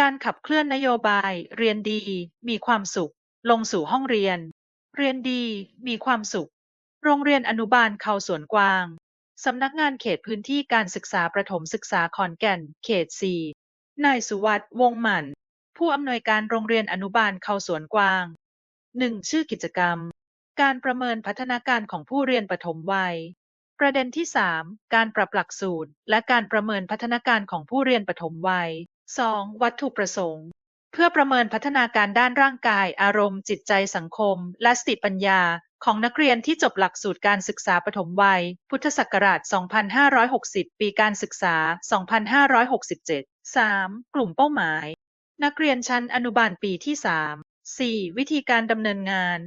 การขับเคลื่อนนโยบาย เรียนดี มีความสุข ลงสู่ห้องเรียน เรียนดี มีความสุข โรงเรียนอนุบาลเขาสวนกวาง สำนักงานเขตพื้นที่การศึกษาประถมศึกษาขอนแก่น เขต 4 นายสุวัสด์วงศ์หมันผู้อำนวยการโรงเรียนอนุบาลเขาสวนกวาง 1. ชื่อกิจกรรม การประเมินพัฒนาการของผู้เรียนปฐมวัย ประเด็นที่ 3 การปรับหลักสูตร และการประเมินพัฒนาการของผู้เรียนปฐมวัย 2. วัตถุประสงค์ เพื่อประเมินพัฒนาการด้านร่างกาย อารมณ์ จิตใจ สังคม และสติปัญญา ของนักเรียนที่จบหลักสูตรการศึกษาปฐมวัย พุทธศักราช 2560 ปีการศึกษา 2567 3. กลุ่มเป้าหมาย นักเรียนชั้นอนุบาลปีที่ 3 4. วิธีการดำเนินงาน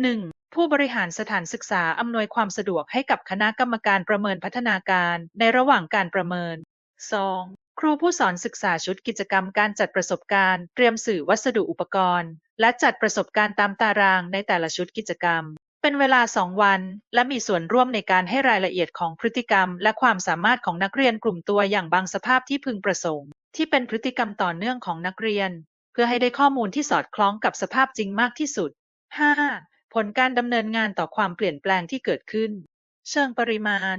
1. ผู้บริหารสถานศึกษาอำนวยความสะดวกให้กับคณะกรรมการประเมินพัฒนาการในระหว่างการประเมิน 2. ครูผู้สอนศึกษาชุดกิจกรรมการจัดประสบการณ์ เตรียมสื่อวัสดุอุปกรณ์ และจัดประสบการณ์ตามตารางในแต่ละชุดกิจกรรม เป็นเวลา 2 วัน และมีส่วนร่วมในการให้รายละเอียดของพฤติกรรม และความสามารถของนักเรียนกลุ่มตัวอย่างบางสภาพที่พึงประสงค์ ที่เป็นพฤติกรรมต่อเนื่องของนักเรียน เพื่อให้ได้ข้อมูลที่สอดคล้องกับสภาพจริงมากที่สุด 5. ผลการดำเนินงานต่อความเปลี่ยนแปลงที่เกิดขึ้น เชิงปริมาณ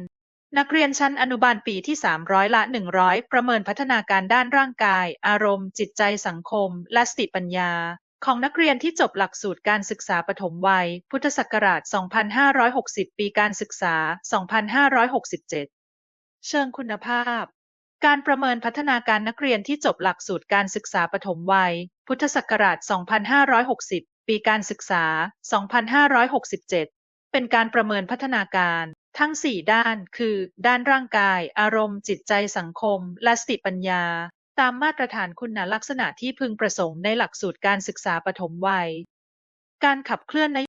นักเรียนชั้นอนุบาลปีที่ 300 ละ 100 ประเมินพัฒนาการด้านร่างกาย อารมณ์ จิตใจสังคม และสติปัญญา ของนักเรียนที่จบหลักสูตรการศึกษาปฐมวัย พุทธศักราช 2560 ปีการศึกษา 2567 เชิงคุณภาพ การประเมินพัฒนาการนักเรียนที่จบหลักสูตรการศึกษาปฐมวัย พุทธศักราช 2560 ปีการศึกษา 2567 เป็นการประเมินพัฒนาการ ทั้งสี่ด้าน คือ ด้านร่างกาย อารมณ์ จิตใจ สังคม และสติปัญญา ตามมาตรฐานคุณลักษณะที่พึงประสงค์ในหลักสูตรการศึกษาปฐมวัย การขับเคลื่อนน